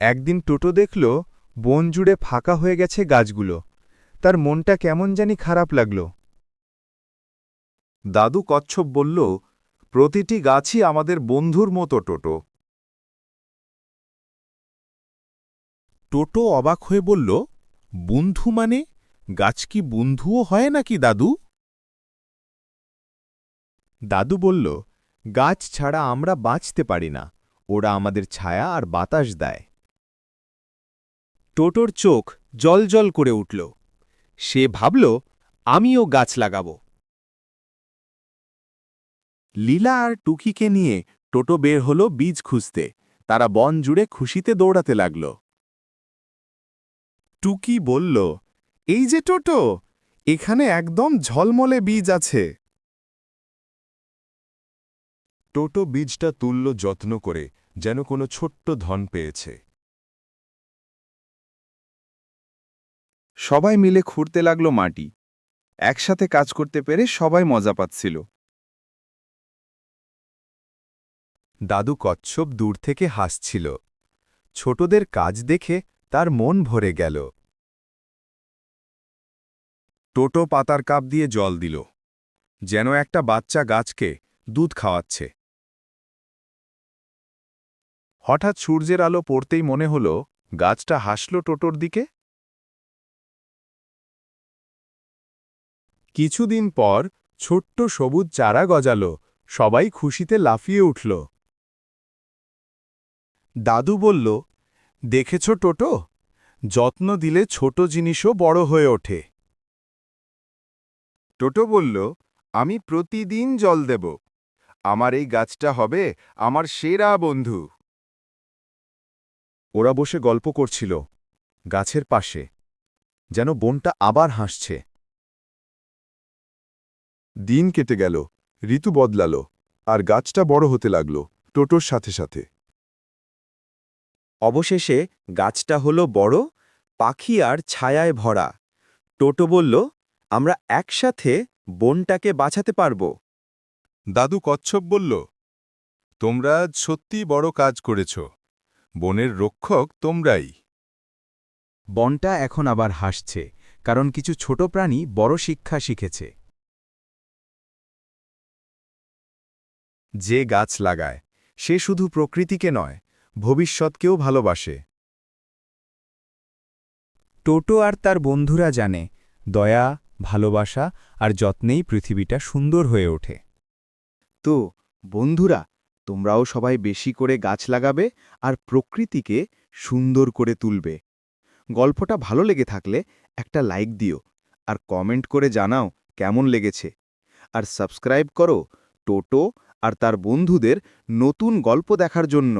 একদিন টোটো দেখল বন জুড়ে ফাঁকা হয়ে গেছে গাছগুলো। তার মনটা কেমন জানি খারাপ লাগল। দাদু কচ্ছপ বলল প্রতিটি গাছই আমাদের বন্ধুর মতো টোটো। টোটো অবাক হয়ে বলল বন্ধু মানে? গাছ কি বন্ধুও হয় নাকি দাদু? দাদু বলল গাছ ছাড়া আমরা বাঁচতে পারি না। ওরা আমাদের ছায়া আর বাতাস দেয়। টোটোর চোখ জলজল করে উঠল। সে ভাবল, আমিও গাছ লাগাব। লীলা আর টুকিকে নিয়ে টোটো বের হল বীজ খুঁজতে। তারা বন জুড়ে খুশিতে দৌড়াতে লাগল। টুকি বলল, এই যে টোটো, এখানে একদম ঝলমলে বীজ আছে। টোটো বীজটা তুলল যত্ন করে, যেন কোনো ছোট্ট ধন পেয়েছে। সবাই মিলে খুঁড়তে লাগল মাটি। একসাথে কাজ করতে পেরে সবাই মজা পাচ্ছিল। দাদু কচ্ছপ দূর থেকে হাসছিল। ছোটদের কাজ দেখে তার মন ভরে গেল। টোটো পাতার কাপ দিয়ে জল দিল। যেন একটা বাচ্চা গাছকে দুধ খাওয়াচ্ছে। হঠাৎ সূর্যের আলো পড়তেই মনে হল, গাছটা হাসল টোটোর দিকে। কিছুদিন পর ছোট্ট সবুজ চারা গজাল, সবাই খুশিতে লাফিয়ে উঠল। দাদু বলল, দেখেছ টোটো? যত্ন দিলে ছোট জিনিসও বড় হয়ে ওঠে। টোটো বলল, আমি প্রতিদিন জল দেব। আমার এই গাছটা হবে আমার সেরা বন্ধু। ওরা বসে গল্প করছিল গাছের পাশে, যেন বনটা আবার হাসছে। দিন কেটে গেল ঋতু বদলাল আর গাছটা বড় হতে লাগল টোটোর সাথে সাথে। অবশেষে গাছটা হলো বড় পাখি আর ছায়ায় ভরা। টোটো বলল আমরা একসাথে বনটাকে বাঁচাতে পারব। দাদু কচ্ছপ বলল তোমরা আজ সত্যি বড় কাজ করেছ। বনের রক্ষক তোমরাই। বনটা এখন আবার হাসছে কারণ কিছু ছোট প্রাণী বড় শিক্ষা শিখেছে। যে গাছ লাগায়, সে শুধু প্রকৃতিকে নয়, ভবিষ্যৎকেও ভালোবাসে। টোটো আর তার বন্ধুরা জানে, দয়া, ভালোবাসা আর যত্নেই পৃথিবীটা সুন্দর হয়ে ওঠে। তো, বন্ধুরা, তোমরাও সবাই বেশি করে গাছ লাগাবে আর প্রকৃতিকে সুন্দর করে তুলবে। গল্পটা ভালো লেগে থাকলে একটা লাইক দিও আর কমেন্ট করে জানাও কেমন লেগেছে। আর সাবস্ক্রাইব করো টোটো আর তার বন্ধুদের নতুন গল্প দেখার জন্য।